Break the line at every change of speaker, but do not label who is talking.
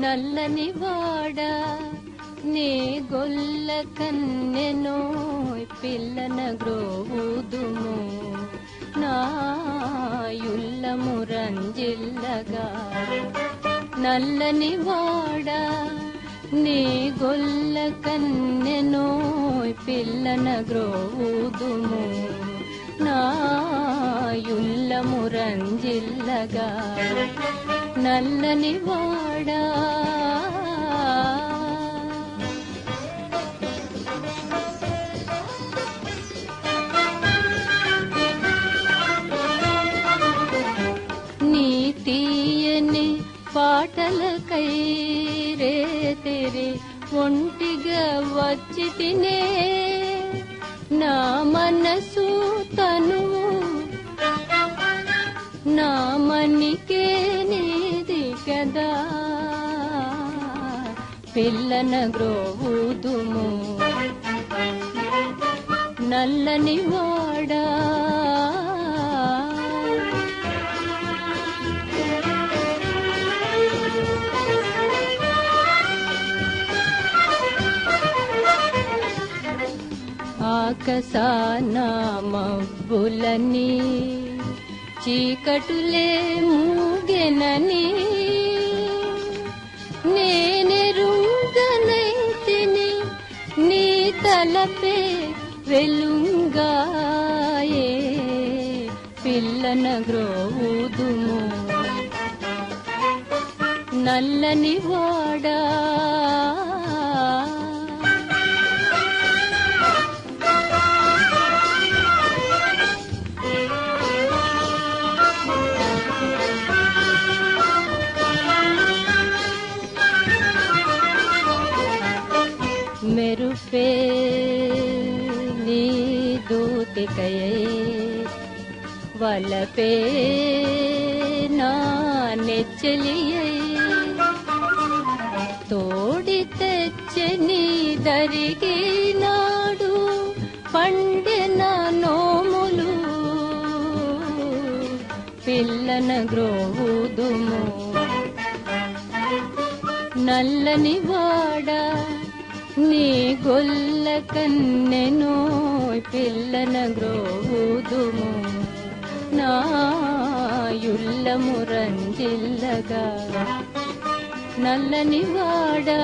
నల్లని వాడా నీ గొల్ల కన్నెనో పిల్లన గ్రోవుదుము. నాయుల్లము రంజిల్లగా. నల్లని వాడా నీ గొల్ల కన్నెనో పిల్లన గ్రోవుదుము. నా మురంజిల్లగా నల్లని వాడా. నీ తీయని పాటలకై రే తెరి ఒంటిగా వచ్చి తినే నా మనసు తనువు నా మనికే కదా. పిల్లన గ్రోవుదుము. నల్లని వాడా. ఆకసాన మబ్బులని చీకటులే మూగెనని. నేనెరుంగనైతిని నీ తలపే వెలుంగాయే. పిల్లన గ్రోదుము నల్లని వాడా. మెరుపే నీ దూతికయై వలపే నా నెచ్చలియై. తోడి తెచ్చే నీ దరిగి నాడు పండిన నోములు. పిల్లన గ్రోవుదుము. నల్లని వాడ నీ గొల్ల కన్నెనో పిల్లన గ్రోదుము నాయుల్లము రంజిల్లగా నల్లని వాడా